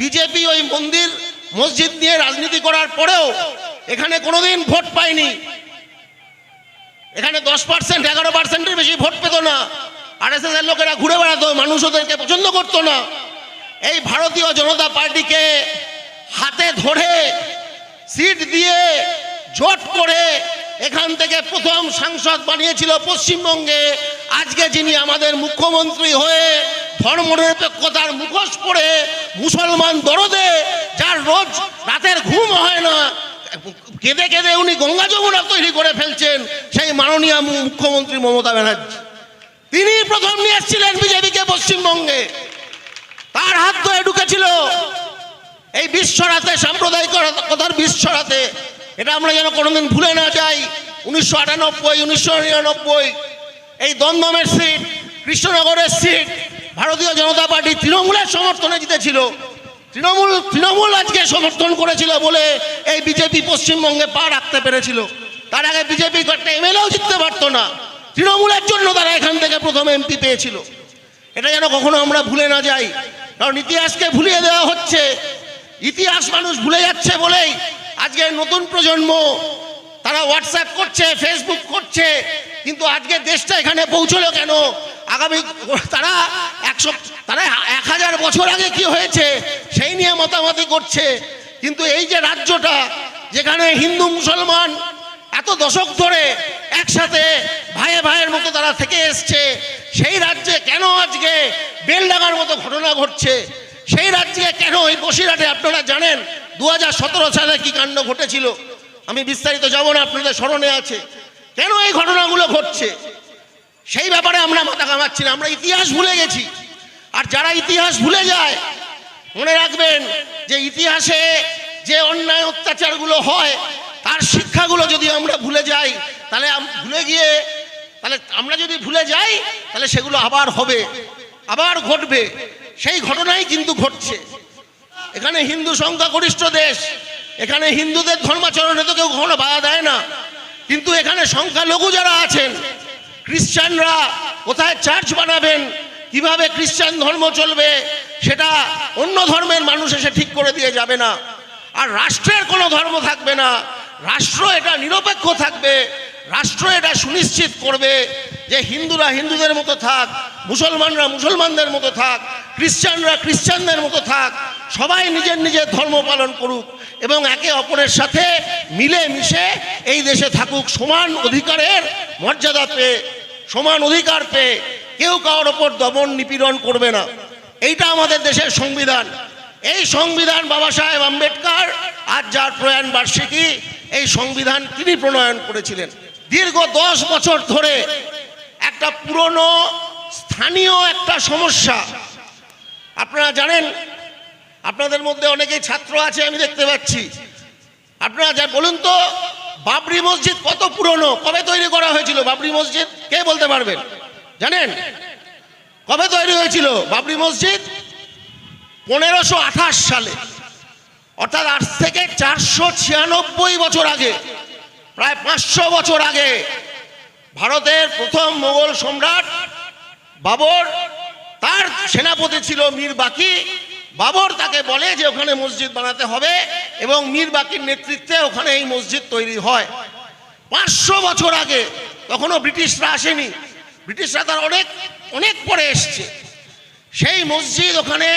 BJP ওই মন্দির, মসজিদ নিয়ে রাজনীতি করার পরেও এখানে কোনোদিন ভোট পায়নি। এখানে দশ পার্সেন্ট, এগারো পার্সেন্টের বেশি ভোট পেত না। আর এস এর লোকেরা ঘুরে বেড়াতো, মানুষ ওদেরকে পছন্দ করতো না। এই ভারতীয় জনতা পার্টিকে হাতে ধরে, সিট দিয়ে, জোট করে এখান থেকে প্রথম সাংসদ বানিয়েছিল পশ্চিমবঙ্গে। আজকে যিনি আমাদের মুখ্যমন্ত্রী হয়ে ধর্মনিরপেক্ষতার মুখোশ পরে মুসলমান দরদে, যার রোজ রাতের ঘুম হয় না, কেঁদে কেঁদে উনি গঙ্গা যমুনা তৈরি করে ফেলছেন, সেই মাননীয় মুখ্যমন্ত্রী মমতা ব্যানার্জি। তিনি প্রথম নিয়ে এসেছিলেন বিজেপিকে পশ্চিমবঙ্গে। তার হাত ধরে ঢুকেছিল এই বিশ্বরাতে সাম্প্রদায়িকতার বিশ্বরাতে এটা আমরা যেন কোনোদিন ভুলে না যাই। উনিশশো আটানব্বই, উনিশশো নিরানব্বই, এই দমদমের সিট, কৃষ্ণনগরের সিট ভারতীয় জনতা পার্টি তৃণমূলের সমর্থনে জিতেছিল। তৃণমূল তৃণমূল আজকে সমর্থন করেছিল বলে এই বিজেপি পশ্চিমবঙ্গে পা রাখতে পেরেছিল। তার আগে বিজেপি একটা এমএলএও জিততে পারতো না। তৃণমূলের জন্য তারা এখান থেকে প্রথম এমপি পেয়েছিল। এটা যেন কখনো আমরা ভুলে না যাই। কারণ ইতিহাসকে ভুলিয়ে দেওয়া হচ্ছে। ইতিহাস মানুষ ভুলে যাচ্ছে বলেই আজকে নতুন প্রজন্ম তারা হোয়াটসঅ্যাপ করছে ফেসবুক করছে, কিন্তু আজকে দেশটা এখানে পৌঁছলো কেন? আগামী তারা একশো তারা এক হাজার বছর আগে কি হয়েছে সেই নিয়ে মতামতি করছে। কিন্তু এই যে রাজ্যটা যেখানে হিন্দু, মুসলমান এত দশক ধরে একসাথে ভাইয়ে ভাইয়ের মতো তারা থেকে এসছে, সেই রাজ্যে কেন আজকে বেলডাঙার মতো ঘটনা ঘটছে? সেই রাজ্যে কেন ওই বসিরহাটে আপনারা জানেন দু হাজার সতেরো সালে কি কাণ্ড ঘটেছিল? আমি বিস্তারিত যাব না, আপনাদের স্মরণে আছে। কেন এই ঘটনাগুলো ঘটছে? সেই ব্যাপারে আমরা মাথা কামাচ্ছি না, আমরা ইতিহাস ভুলে গেছি। আর যারা ইতিহাস ভুলে যায়, মনে রাখবেন যে ইতিহাসে যে অন্যায় অত্যাচারগুলো হয়, তার শিক্ষাগুলো যদি আমরা ভুলে যাই, তাহলে ভুলে গিয়ে, তাহলে আমরা যদি ভুলে যাই, তাহলে সেগুলো আবার হবে, আবার ঘটবে। সেই ঘটনাই কিন্তু ঘটছে। এখানে হিন্দু সংখ্যাগরিষ্ঠ দেশ, এখানে হিন্দুদের ধর্মাচরণে তো কেউ কখনো বাধা দেয় না। কিন্তু এখানে সংখ্যালঘু যারা আছেন খ্রিস্টানরা কোথায় চার্চ বানাবেন? কীভাবে খ্রিস্টান ধর্ম চলবে? সেটা অন্য ধর্মের মানুষ এসে ঠিক করে দিয়ে যাবে না। আর রাষ্ট্রের কোনো ধর্ম থাকবে না। রাষ্ট্র এটা নিরপেক্ষ থাকবে। রাষ্ট্র এটা সুনিশ্চিত করবে যে হিন্দুরা হিন্দুদের মতো থাক, মুসলমানরা মুসলমানদের মতো থাক, খ্রিস্টানরা খ্রিস্টানদের মতো থাক, সবাই নিজের নিজের ধর্ম পালন করুক এবং একে অপরের সাথে মিলে মিশে এই দেশে থাকুক, সমান অধিকারের মর্যাদা পেয়ে, সমান অধিকার পেয়ে, কেউ কারোর ওপর দমন নিপীড়ন করবে না। এইটা আমাদের দেশের সংবিধান। এই সংবিধান বাবা সাহেব আম্বেদকর, আজ যার প্রয়াণ বার্ষিকী, এই সংবিধান তিনি প্রণয়ন করেছিলেন। দীর্ঘ দশ বছর ধরে একটা পুরনো স্থানীয় একটা সমস্যা। আপনারা জানেন, আপনাদের মধ্যে অনেকেই ছাত্র আছে, আমি দেখতে পাচ্ছি। আপনারা যা, বলুন তো, বাবরি মসজিদ কত পুরনো? কবে তৈরি করা হয়েছিল বাবরি মসজিদ? কে বলতে পারবেন? জানেন? কবে তৈরি হয়েছিল বাবরি মসজিদ? পনেরোশো সালে। অর্থাৎ আজ থেকে চারশো ছিয়ানব্বই বছর আগে। প্রায় পাঁচশো বছর আগে ভারতের প্রথম মোগল সম্রাট বাবর, তার সেনাপতি ছিল মীর বাকি। বাবর তাকে বলে যে ওখানে মসজিদ বানাতে হবে এবং মীর বাকির নেতৃত্বে ওখানে এই মসজিদ তৈরি হয়। পাঁচশো বছর আগে তখনও ব্রিটিশরা আসেনি। ব্রিটিশরা তার অনেক অনেক পরে এসছে। সেই মসজিদ ওখানে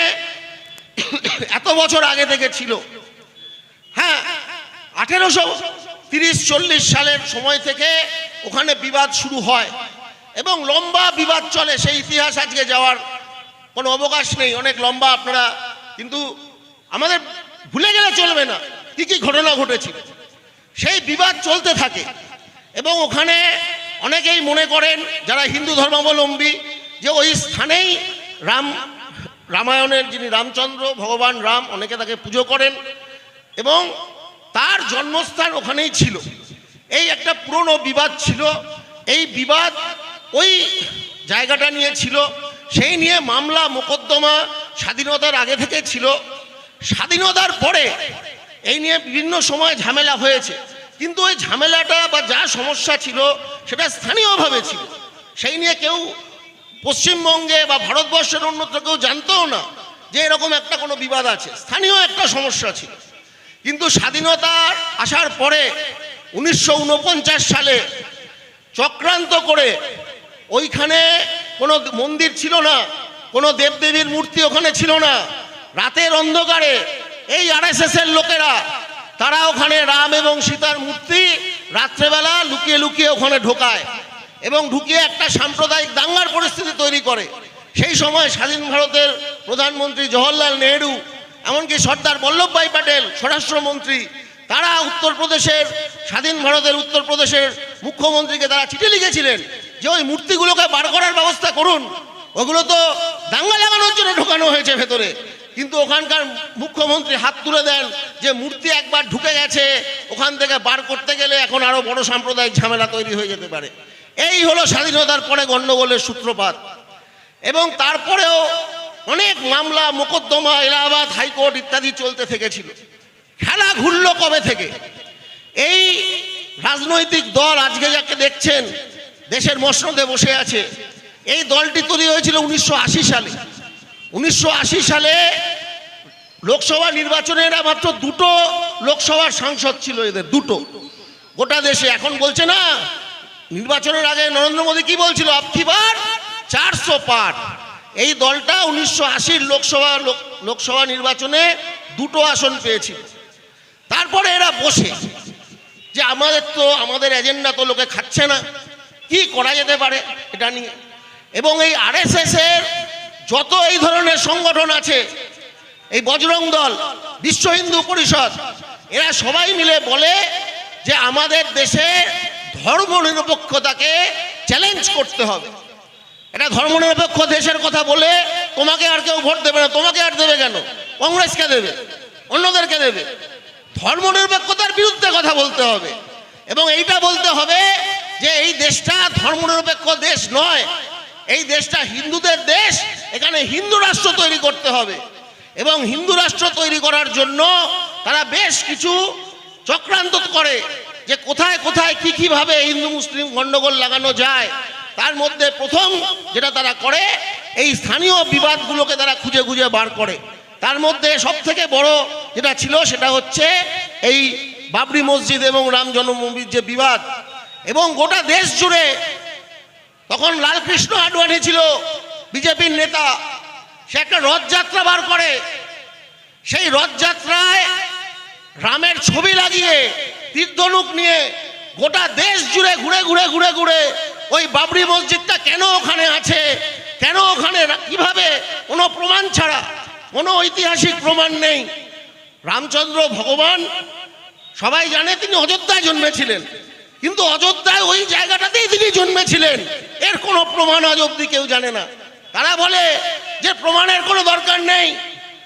এত বছর আগে থেকে ছিল। হ্যাঁ আঠেরোশো তিরিশ চল্লিশ সালের সময় থেকে ওখানে বিবাদ শুরু হয় এবং লম্বা বিবাদ চলে। সেই ইতিহাস আজকে যাওয়ার কোনো অবকাশ নেই, অনেক লম্বা আপনারা, কিন্তু আমাদের ভুলে গেলে চলবে না, কি কি ঘটনা ঘটেছিল। সেই বিবাদ চলতে থাকে এবং ওখানে অনেকেই মনে করেন, যারা হিন্দু ধর্মাবলম্বী, যে ওই স্থানেই রাম, রামায়ণের যিনি রামচন্দ্র, ভগবান রাম, অনেকে তাকে পুজো করেন এবং তার জন্মস্থান ওখানেই ছিল। এই একটা পুরনো বিবাদ ছিল। এই বিবাদ ওই জায়গাটা নিয়ে ছিল। সেই নিয়ে মামলা, মোকদ্দমা স্বাধীনতার আগে থেকে ছিল। স্বাধীনতার পরে এই নিয়ে বিভিন্ন সময় ঝামেলা হয়েছে। কিন্তু ওই ঝামেলাটা বা যা সমস্যা ছিল সেটা স্থানীয়ভাবে ছিল। সেই নিয়ে কেউ পশ্চিমবঙ্গে বা ভারতবর্ষের অন্যত্র কেউ জানতও না যে এরকম একটা কোনো বিবাদ আছে। স্থানীয় একটা সমস্যা ছিল। কিন্তু স্বাধীনতার আসার পরে উনিশশো ঊনপঞ্চাশ সালে চক্রান্ত করে ওইখানে কোনো মন্দির ছিল না, কোনো দেবদেবীর মূর্তি ওখানে ছিল না। রাতের অন্ধকারে এই আরএসএস এর লোকেরা, তারা ওখানে রাম এবং সীতার মূর্তি রাত্রেবেলা লুকিয়ে লুকিয়ে ওখানে ঢোকায় এবং ঢুকিয়ে একটা সাম্প্রদায়িক দাঙ্গার পরিস্থিতি তৈরি করে। সেই সময় স্বাধীন ভারতের প্রধানমন্ত্রী জওহরলাল নেহেরু এমনকি সর্দার বল্লভভাই প্যাটেল, স্বরাষ্ট্রমন্ত্রী, তারা উত্তরপ্রদেশের, স্বাধীন ভারতের উত্তরপ্রদেশের মুখ্যমন্ত্রীকে তারা চিঠি লিখেছিলেন যে ওই মূর্তিগুলোকে বার করার ব্যবস্থা করুন। ওগুলো তো দাঙ্গা লাগানোর জন্য ঢোকানো হয়েছে ভেতরে। কিন্তু ওখানকার মুখ্যমন্ত্রী হাত তুলে দেন যে মূর্তি একবার ঢুকে গেছে, ওখান থেকে বার করতে গেলে এখন আরও বড় সাম্প্রদায়িক ঝামেলা তৈরি হয়ে যেতে পারে। এই হলো স্বাধীনতার পরে গণ্ডগোলের সূত্রপাত। এবং তারপরেও অনেক মামলা, মোকদ্দমা, এলাহাবাদ হাইকোর্ট ইত্যাদি চলতে থেকেছিল। খেলা ঘুরল কবে থেকে? এই রাজনৈতিক দল আজকে যাকে দেখছেন, দেশের মসনদে বসে আছে, এই দলটি তৈরি হয়েছিল উনিশশো আশি সালে। উনিশশো আশি সালে লোকসভা নির্বাচনে এরা মাত্র দুটো লোকসভার সাংসদ ছিল এদের, দুটো। গোটা দেশে। এখন বলছে না, নির্বাচনের আগে নরেন্দ্র মোদী কি বলছিল? আপকিবার চারশো পার। এই দলটা উনিশশো আশির লোকসভা লোকসভা নির্বাচনে দুটো আসন পেয়েছিল। তারপরে এরা বসে যে আমাদের তো, আমাদের এজেন্ডা তো লোকে খাচ্ছে না। কি করা যেতে পারে এটা নিয়ে? এবং এই আরএসএস এর যত এই ধরনের সংগঠন আছে, এই বজরং দল, বিশ্ব হিন্দু পরিষদ, এরা সবাই মিলে বলে যে আমাদের দেশে ধর্মনিরপেক্ষতাকে চ্যালেঞ্জ করতে হবে। এটা ধর্মনিরপেক্ষ দেশের কথা বলে তোমাকে আর কেউ ভোট দেবে না। তোমাকে আর দেবে কেন? কংগ্রেসকে দেবে? অন্যদেরকে দেবে? ধর্মনিরপেক্ষতার বিরুদ্ধে কথা বলতে হবে। এবং এইটা বলতে হবে যে এই দেশটা ধর্মনিরপেক্ষ দেশ নয়। এই দেশটা হিন্দুদের দেশ। এখানে হিন্দু রাষ্ট্র তৈরি করতে হবে। এবং হিন্দু রাষ্ট্র তৈরি করার জন্য তারা বেশ কিছু চক্রান্ত করে যে কোথায় কোথায় কি কীভাবে হিন্দু মুসলিম গন্ডগোল লাগানো যায়। তার মধ্যে প্রথম যেটা তারা করে, এই স্থানীয় বিবাদগুলোকে তারা খুঁজে খুঁজে বার করে। তার মধ্যে সব থেকে বড় যেটা ছিল সেটা হচ্ছে এই বাবরি মসজিদ এবং রাম জন্মভূমির যে বিবাদ। এবং গোটা দেশ জুড়ে তখন লালকৃষ্ণ আডবাণী ছিল, বিজেপির নেতা, সে একটা রথযাত্রা বার করে। সেই রথযাত্রায় রামের ছবি লাগিয়ে তীর্ধনুক নিয়ে গোটা দেশ জুড়ে ঘুরে ঘুরে ঘুরে ঘুরে ওই বাবরি মসজিদটা কেন ওখানে আছে? কেন ওখানে কীভাবে? কোনো প্রমাণ ছাড়া। কোনো ঐতিহাসিক প্রমাণ নেই। রামচন্দ্র ভগবান, সবাই জানে তিনি অযোধ্যায় জন্মেছিলেন। কিন্তু অযোধ্যায় ওই জায়গাটাতেই তিনি জন্মেছিলেন। এর কোনো প্রমাণ আজ অব্দি কেউ জানে না। তারা বলে যে প্রমাণের কোনো দরকার নেই,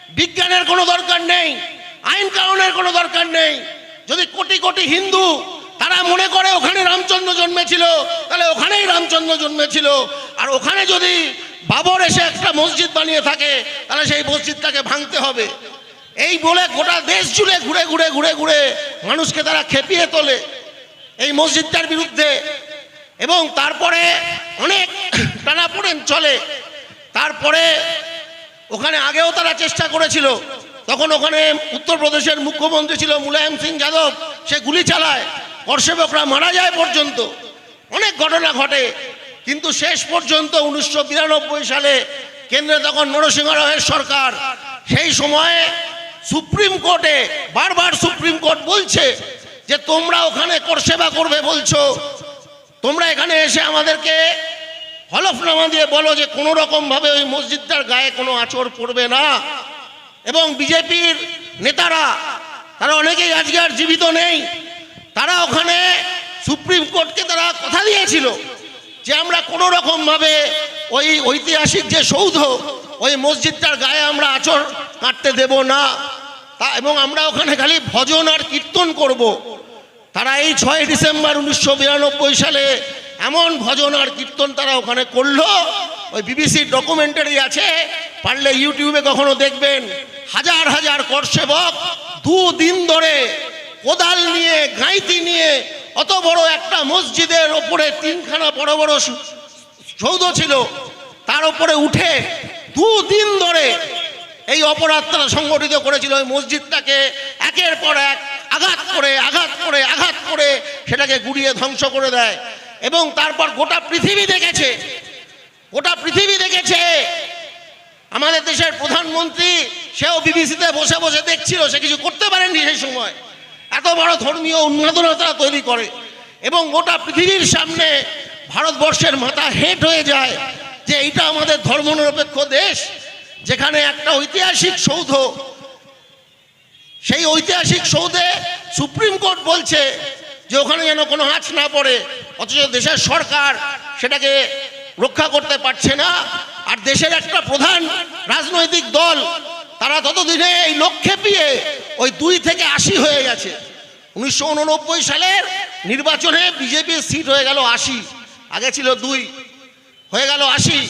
বিজ্ঞানের কোনো দরকার নেই, আইন কানুনের কোনো দরকার নেই। যদি কোটি কোটি হিন্দু তারা মনে করে ওখানে রামচন্দ্র জন্মেছিল। তাহলে ওখানেই রামচন্দ্র জন্মেছিল। আর ওখানে যদি বাবর এসে একটা মসজিদ বানিয়ে থাকে, তাহলে সেই মসজিদটাকে ভাঙতে হবে। এই বলে গোটা দেশ জুড়ে ঘুরে ঘুরে ঘুরে ঘুরে মানুষকে তারা খেপিয়ে তোলে এই মসজিদটার বিরুদ্ধে। এবং তারপরে অনেক টানাপোড়েন চলে। তারপরে ওখানে আগেও তারা চেষ্টা করেছিল। তখন ওখানে উত্তরপ্রদেশের মুখ্যমন্ত্রী ছিল মুলায়ম সিং যাদব, সে গুলি চালায়। কর্ষেবকরা মারা যায় পর্যন্ত। অনেক ঘটনা ঘটে, কিন্তু শেষ পর্যন্ত উনিশশো বিরানব্বই সালে কেন্দ্রে তখন নরসিংহ রাওয়ের সরকার। সেই সময়ে সুপ্রিম কোর্টে, বারবার সুপ্রিম কোর্ট বলছে যে, তোমরা ওখানে করসেবা করবে, বলছো। তোমরা এখানে এসে আমাদেরকে হলফনামা দিয়ে বলো যে, কোনো রকমভাবে ওই মসজিদটার গায়ে কোনো আচর পড়বে না। এবং বিজেপির নেতারা, তারা অনেকেই আজকে আর জীবিত নেই। তারা ওখানে সুপ্রিম কোর্টকে তারা কথা দিয়েছিল যে আমরা কোনো রকমভাবে ওই ঐতিহাসিক যে সৌধ, ওই মসজিদটার গায়ে আমরা আচর কাটতে দেব না। তা এবং আমরা ওখানে খালি ভজন আর কীর্তন করব। তারা এই ছয় ডিসেম্বর উনিশশো বিরানব্বই সালে এমন ভজন আর কীর্তন তারা ওখানে করল। ওই বিবিসির ডকুমেন্টারি আছে, পারলে ইউটিউবে কখনো দেখবেন। হাজার হাজার করসেবক দু দিন ধরে কোদাল নিয়ে গাঁইতি নিয়ে, অত বড় একটা মসজিদের ওপরে তিনখানা বড় বড় সৌধ ছিল। তার উপরে উঠে দু দিন ধরে এই অপরাধ তারা সংগঠিত করেছিল ওই মসজিদটাকে। একের পর এক আঘাত করে আঘাত করে আঘাত করে সেটাকে গুড়িয়ে ধ্বংস করে দেয়। এবং তারপর গোটা পৃথিবী দেখেছে। গোটা পৃথিবী দেখেছে। আমাদের দেশের প্রধানমন্ত্রী, সেও বিবিসিতে বসে বসে দেখছিল, সে কিছু করতে পারেননি সেই সময়। এত বড় ধর্মীয় উন্মাদনা তারা করে। এবং গোটা পৃথিবীর সামনে ভারতবর্ষের মাথা হেট হয়ে যায় যে এটা আমাদের ধর্মনিরপেক্ষ দেশ, যেখানে একটা ঐতিহাসিক সৌধ, সেই ঐতিহাসিক সৌধে সুপ্রিম কোর্ট বলছে যে ওখানে যেন কোনো আঁচ না পড়ে, অথচ দেশের সরকার সেটাকে রক্ষা করতে পারছে না। আর দেশের একটা প্রধান রাজনৈতিক দল, তারা ততদিনে এই লক্ষ্যে পিয়ে ওই দুই থেকে আশি হয়ে গেছে। উনিশশো উননব্বই সালের নির্বাচনে বিজেপির সিট হয়ে গেল আশি। আগে ছিল দুই। হয়ে গেল আশি।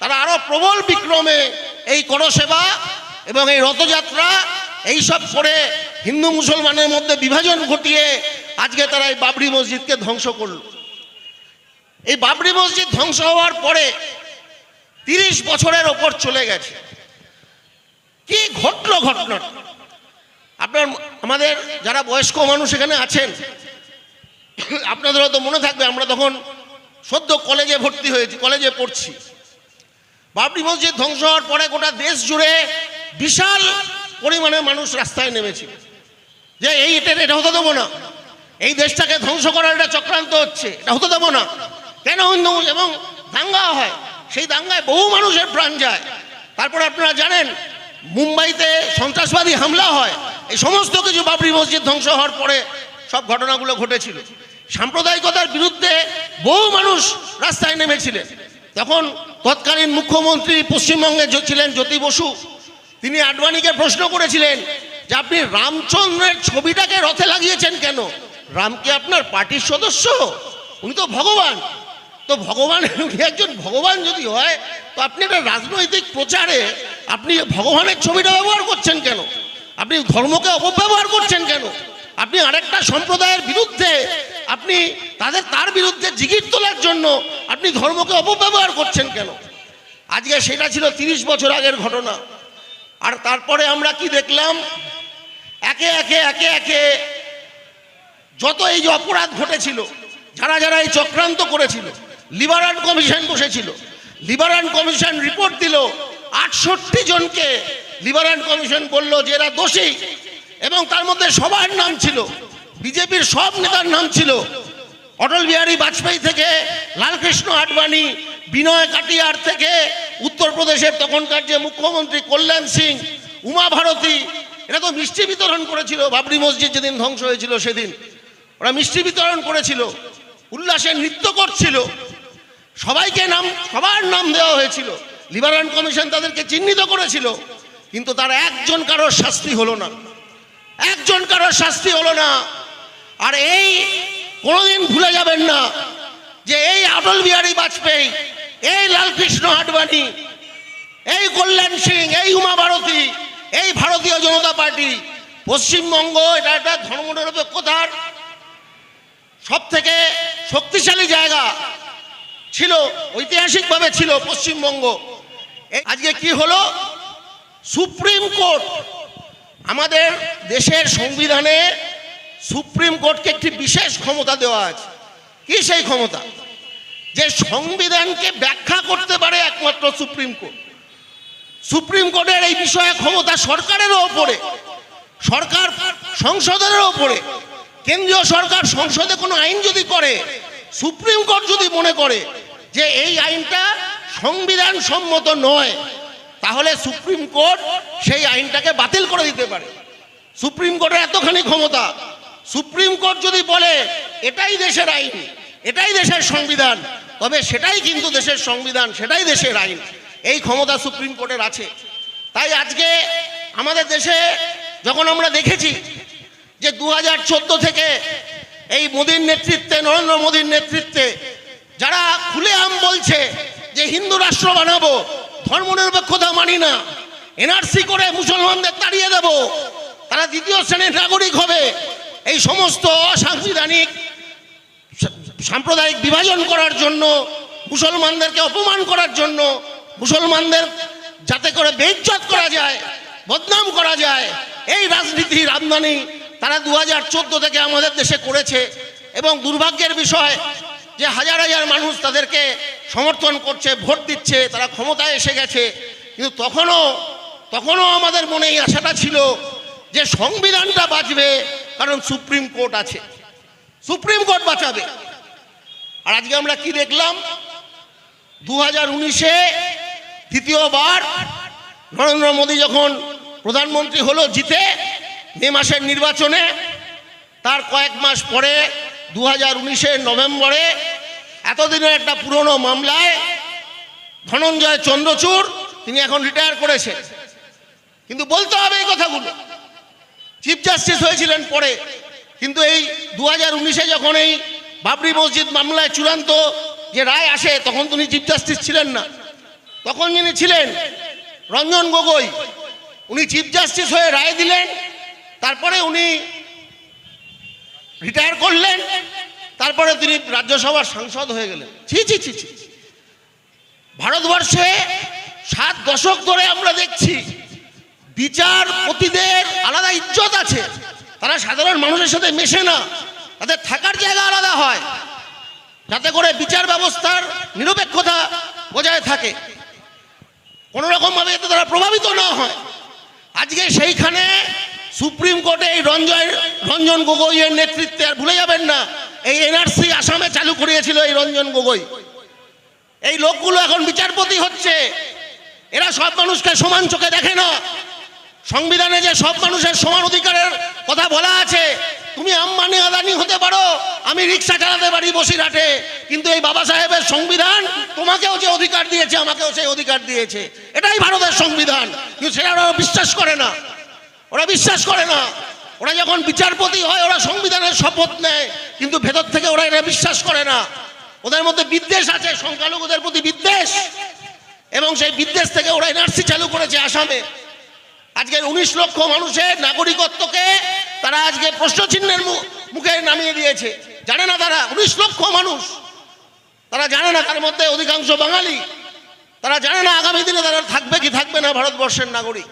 তারা আরও প্রবল বিক্রমে এই করসেবা এবং এই রথযাত্রা এই সব করে হিন্দু মুসলমানের মধ্যে বিভাজন ঘটিয়ে আজকে তারা এই বাবরি মসজিদকে ধ্বংস করল। এই বাবরি মসজিদ ধ্বংস হওয়ার পরে তিরিশ বছরের ওপর চলে গেছে। কি ঘটলো ঘটনা আপনার, আমাদের যারা বয়স্ক মানুষ এখানে আছেন, আপনাদের হয়তো মনে থাকবে, আমরা তখন সদ্য কলেজে ভর্তি হয়েছি, কলেজে পড়ছি। বাবরি মসজিদ ধ্বংস হওয়ার পরে গোটা দেশ জুড়ে বিশাল পরিমাণে মানুষ রাস্তায় নেমেছিল। যে এই এটা এটা হতে দেবো না। এই দেশটাকে ধ্বংস করার একটা চক্রান্ত হচ্ছে, এটা হতে দেবো না। কেন হিন্দু এবং দাঙ্গা হয়? সেই দাঙ্গায় বহু মানুষের প্রাণ যায়। তারপরে আপনারা জানেন মুম্বাইতে সন্ত্রাসবাদী হামলা হয়, এই সমস্ত কিছু বাবরি মসজিদ ধ্বংস হওয়ার পরে সব ঘটনাগুলো ঘটেছিল। সাম্প্রদায়িকতার বিরুদ্ধে বহু মানুষ রাস্তায় নেমেছিলেন। তখন তৎকালীন মুখ্যমন্ত্রী পশ্চিমবঙ্গে ছিলেন জ্যোতি বসু। তিনি আডবাণীকে প্রশ্ন করেছিলেন যে, আপনি রামচন্দ্রের ছবিটাকে রথে লাগিয়েছেন কেন? রাম কি আপনার পার্টির সদস্য? উনি তো ভগবান। তো ভগবান উনি একজন ভগবান যদি হয়, তো আপনি একটা রাজনৈতিক প্রচারে আপনি ভগবানের ছবিটা ব্যবহার করছেন কেন? আপনি ধর্মকে অপব্যবহার করছেন কেন? আপনি আরেকটা সম্প্রদায়ের বিরুদ্ধে আপনি তাদের, তার বিরুদ্ধে জিগির তোলার জন্য আপনি ধর্মকে অপব্যবহার করছেন কেন? আজকে সেটা ছিল তিরিশ বছর আগের ঘটনা। আর তারপরে আমরা কি দেখলাম? একে একে একে একে যত এই যে অপরাধ ঘটেছিল, যারা যারা এই চক্রান্ত করেছিল লিবারাল কমিশন বসেছিল। লিবারাল কমিশন রিপোর্ট দিল, আটষট্টি জনকে লিবারাল কমিশন বলল যে এরা দোষী। এবং তার মধ্যে সবার নাম ছিল, বিজেপির সব নেতার নাম ছিল। অটল বিহারী বাজপেয়ী থেকে, লালকৃষ্ণ আডবাণী, বিনয় কাটিয়ার থেকে, উত্তরপ্রদেশের তখনকার যে মুখ্যমন্ত্রী কল্যাণ সিং উমা ভারতী এরা তো মিষ্টি বিতরণ করেছিল। বাবরি মসজিদ যেদিন ধ্বংস হয়েছিল সেদিন। ওরা মিষ্টি বিতরণ করেছিল। উল্লাসে নৃত্য করছিল। সবাইকে নাম, সবার নাম দেওয়া হয়েছিল। লিবারাল কমিশন তাদেরকে চিহ্নিত করেছিল। কিন্তু তার একজন কারোর শাস্তি হলো না। একজন কারোর শাস্তি হলো না। আর এই কোনোদিন ভুলে যাবেন না যে এই অটল বিহারী বাজপেয়ী, এই লালকৃষ্ণ আডবাণী, এই কল্যাণ সিং, এই উমা ভারতী, এই ভারতীয় জনতা পার্টি, পশ্চিমবঙ্গ, এটা একটা ধর্মনিরপেক্ষতার সব থেকে শক্তিশালী জায়গা। ছিল ঐতিহাসিকভাবে ছিল পশ্চিমবঙ্গ। আজকে কি হলো? সুপ্রিম কোর্ট আমাদের দেশের সংবিধানে সুপ্রিম কোর্টকে একটি বিশেষ ক্ষমতা দেওয়া আছে। কি সেই ক্ষমতা? যে সংবিধানকে ব্যাখ্যা করতে পারে একমাত্র সুপ্রিম কোর্ট। সুপ্রিম কোর্টের এই বিষয়ে ক্ষমতা সরকারেরও ওপরে সরকার সংসদের ওপরে। কেন্দ্রীয় সরকার সংসদে কোনো আইন যদি করে সুপ্রিম কোর্ট যদি মনে করে যে এই আইনটা সংবিধান সম্মত নয়, তাহলে সুপ্রিম কোর্ট সেই আইনটাকে বাতিল করে দিতে পারে। সুপ্রিম কোর্টের এতখানি ক্ষমতা, সুপ্রিম কোর্ট যদি বলে, এটাই দেশের আইন, এটাই দেশের সংবিধান, তবে সেটাই কিন্তু দেশের সংবিধান, সেটাই দেশের আইন। এই ক্ষমতা সুপ্রিম কোর্টের আছে। তাই আজকে আমাদের দেশে যখন আমরা দেখেছি যে দু হাজার চোদ্দ থেকে এই মোদীর নেতৃত্বে, নরেন্দ্র মোদীর নেতৃত্বে যারা খুলে আম বলছে যে হিন্দু রাষ্ট্র বানাবো ধর্মনিরপেক্ষতা মানি না এনআরসি করে মুসলমানদের তাড়িয়ে দেব, তারা দ্বিতীয় শ্রেণির নাগরিক হবে, এই সমস্ত অসাংবিধানিক, সাম্প্রদায়িক বিভাজন করার জন্য, মুসলমানদেরকে অপমান করার জন্য, মুসলমানদের যাতে করে বেইজ্জত করা যায়, বদনাম করা যায়, এই রাজনীতির আমদানি তারা দু হাজার চোদ্দ থেকে আমাদের দেশে করেছে এবং দুর্ভাগ্যের বিষয় যে হাজার হাজার মানুষ তাদেরকে সমর্থন করছে, ভোট দিচ্ছে, তারা ক্ষমতায় এসে গেছে। কিন্তু তখনও তখনও আমাদের মনে এই আশাটা ছিল যে সংবিধানটা বাঁচবে, কারণ সুপ্রিম কোর্ট আছে। সুপ্রিম কোর্ট বাঁচাবে। আর আজকে আমরা কি দেখলাম? দু হাজার উনিশে দ্বিতীয়বার নরেন্দ্র মোদী যখন প্রধানমন্ত্রী হলো জিতে, মে মাসের নির্বাচনে, তার কয়েক মাস পরে দু হাজার উনিশের নভেম্বরে, এতদিনের একটা পুরনো মামলায় ধনঞ্জয় চন্দ্রচূড়, তিনি এখন রিটায়ার করেছেন। কিন্তু বলতে হবে এই কথাগুলো। চিফ জাস্টিস হয়েছিলেন পরে, কিন্তু এই দু হাজার উনিশে যখন এই বাবরি মসজিদ মামলায় চূড়ান্ত যে রায় আসে, তখন তিনি চিফ জাস্টিস ছিলেন না। তখন যিনি ছিলেন রঞ্জন গগৈ, উনি চিফ জাস্টিস হয়ে রায় দিলেন, তারপরে উনি রিটায়ার করলেন, তারপরে তিনি রাজ্যসভার সাংসদ হয়ে গেলেন। ছি ছি ছি ছি। ভারতবর্ষে সাত দশক ধরে আমরা দেখছি বিচারপতিদের আলাদা ইজ্জত আছে। তারা সাধারণ মানুষের সাথে মেশে না, তাদের থাকার জায়গা আলাদা হয়। যাতে করে বিচার ব্যবস্থার নিরপেক্ষতা বজায় থাকে। কোনো রকমভাবে এতে তারা প্রভাবিত না হয়। আজকে সেইখানে সুপ্রিম কোর্টে এই রঞ্জন রঞ্জন গগৈয়ের নেতৃত্বে, আর ভুলে যাবেন না, এই এনআরসি আসামে চালু করিয়েছিল এই রঞ্জন গগৈ। এই লোকগুলো এখন বিচারপতি হচ্ছে। এরা সব মানুষকে সমান চোখে দেখে না। সংবিধানে যে সব মানুষের সমান অধিকারের কথা বলা আছে, তুমি আম্বানি আদানি হতে পারো, আমি রিক্সা চালাতে পারি বসিরহাটে, কিন্তু এই বাবা সাহেবের সংবিধান তোমাকেও যে অধিকার দিয়েছে, আমাকেও সেই অধিকার দিয়েছে। এটাই ভারতের সংবিধান। কিন্তু সেটা বিশ্বাস করে না। ওরা বিশ্বাস করে না। ওরা যখন বিচারপতি হয়, ওরা সংবিধানের শপথ নেয়, কিন্তু ভেতর থেকে ওরা এটা বিশ্বাস করে না। ওদের মধ্যে বিদ্বেষ আছে, সংখ্যালঘুদের প্রতি বিদ্বেষ। এবং সেই বিদ্বেষ থেকে ওরা এনআরসি চালু করেছে আসামে। আজকের উনিশ লক্ষ মানুষের নাগরিকত্বকে তারা আজকে প্রশ্নচিহ্নের মুখে নামিয়ে দিয়েছে। জানে না তারা, উনিশ লক্ষ মানুষ। তারা জানে না তার মধ্যে অধিকাংশ বাঙালি। তারা জানে না আগামী দিনে তারা থাকবে কি থাকবে না ভারতবর্ষের নাগরিক।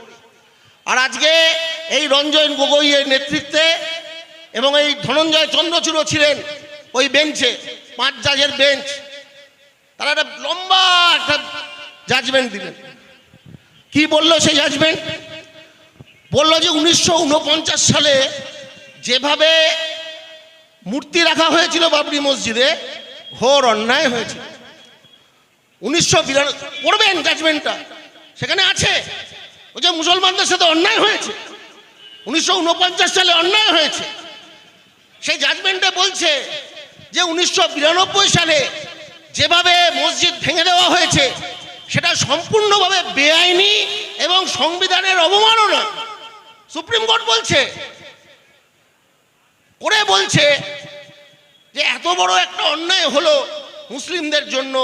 আর আজকে এই রঞ্জন গগৈয়ের নেতৃত্বে এবং এই ধনঞ্জয় চন্দ্রচূড়ও ছিলেন ওই বেঞ্চে, পাঁচ জাজের বেঞ্চ। তারা একটা লম্বা একটা জাজমেন্ট দিলেন। কি বলল সেই জাজমেন্ট বলল যে উনিশশো উনপঞ্চাশ সালে যেভাবে মূর্তি রাখা হয়েছিল বাবরি মসজিদে, ঘোর অন্যায় হয়েছিল। উনিশশো পড়বেন জাজমেন্টটা সেখানে আছে। যে মুসলমানদের সাথে অন্যায় হয়েছে। উনিশশো সালে অন্যায় হয়েছে। সেই জাজমেন্টে বলছে যে উনিশশো বিরানব্বই সালে যেভাবে মসজিদ ভেঙে দেওয়া হয়েছে, সেটা সম্পূর্ণভাবে বেআইনি এবং সংবিধানের অবমাননা। সুপ্রিম কোর্ট বলছে, করে বলছে যে এত বড় একটা অন্যায় হলো মুসলিমদের জন্য,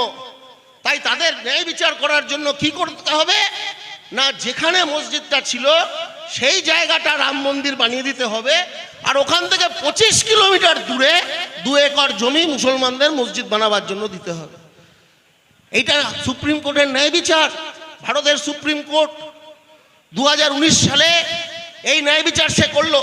তাই তাদের ন্যায় বিচার করার জন্য কি করতে হবে? না, যেখানে মসজিদটা ছিল, সেই জায়গাটা রাম মন্দির বানিয়ে দিতে হবে। আর ওখান থেকে পঁচিশ কিলোমিটার দূরে দু একর জমি মুসলমানদের মসজিদ বানাবার জন্য দিতে হবে। এইটা সুপ্রিম কোর্টের ন্যায় বিচার, ভারতের সুপ্রিম কোর্ট। দু হাজার উনিশ সালে এই ন্যায় বিচার সে করল।